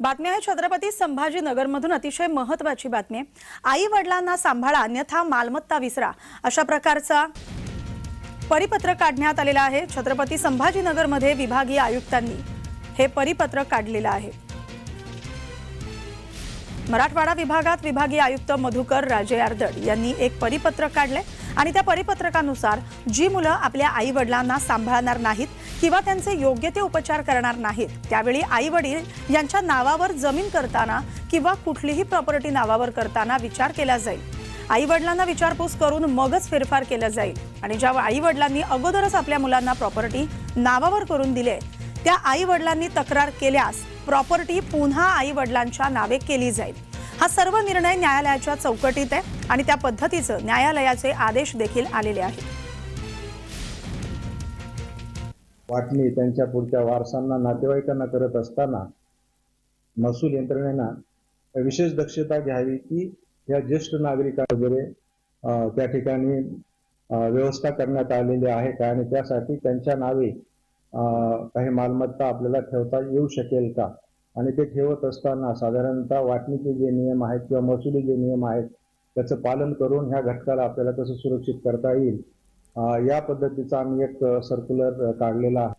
बातमी आहे छत्रपती संभाजीनगरमधून अतिशय महत्वाची बातमी आहे. आई वडिलांना सांभाळा अन्यथा मालमत्ता विसरा अशा प्रकारचा परिपत्रक काढण्यात आलेला आहे छत्रपती संभाजीनगरमध्ये विभागीय आयुक्तांनी. हे परिपत्रक काढलेलं आहे. मराठवाडा विभागात विभागीय आयुक्त मधुकर राजे आर्दड यांनी एक परिपत्रक काढले आणि त्या परिपत्रकानुसार जी मुलं आपल्या आई वडिलांना सांभाळणार नाहीत किंवा त्यांचे योग्य ते उपचार करणार नाहीत त्यावेळी आई वडील यांच्या नावावर जमीन करताना किंवा कुठलीही प्रॉपर्टी नावावर करताना विचार केला जाईल. आई वडिलांना विचारपूस करून मगच फेरफार केला जाईल आणि ज्या आई वडिलांनी अगोदरच आपल्या मुलांना प्रॉपर्टी नावावर करून दिले त्या आई वडिलांनी तक्रार केल्यास प्रॉपर्टी पुन्हा आई वडिलांच्या नावे केली जाईल. हा सर्व निर्णय न्यायालयाच्या चौकटीत आहे आणि त्या पद्धतीचं न्यायालयाचे आदेश देखील आलेले आहेत. वाटणी त्यांच्या पुढच्या वारसांना नातेवाईकांना करत असताना महसूल यंत्रणेनं विशेष दक्षता घ्यावी की या ज्येष्ठ नागरिका वगैरे त्या ठिकाणी व्यवस्था करण्यात आलेली आहे का आणि त्यासाठी त्यांच्या नावे काही मालमत्ता आपल्याला ठेवता येऊ शकेल का? आणि ते ठेवत असताना साधारणतः वाटणीचे जे नियम आहेत किंवा महसुली जे नियम आहेत त्याचं पालन करून ह्या घटकाला आपल्याला कसं सुरक्षित करता येईल? या पद्धतीचा आम्ही एक सर्क्युलर काढलेला आहे.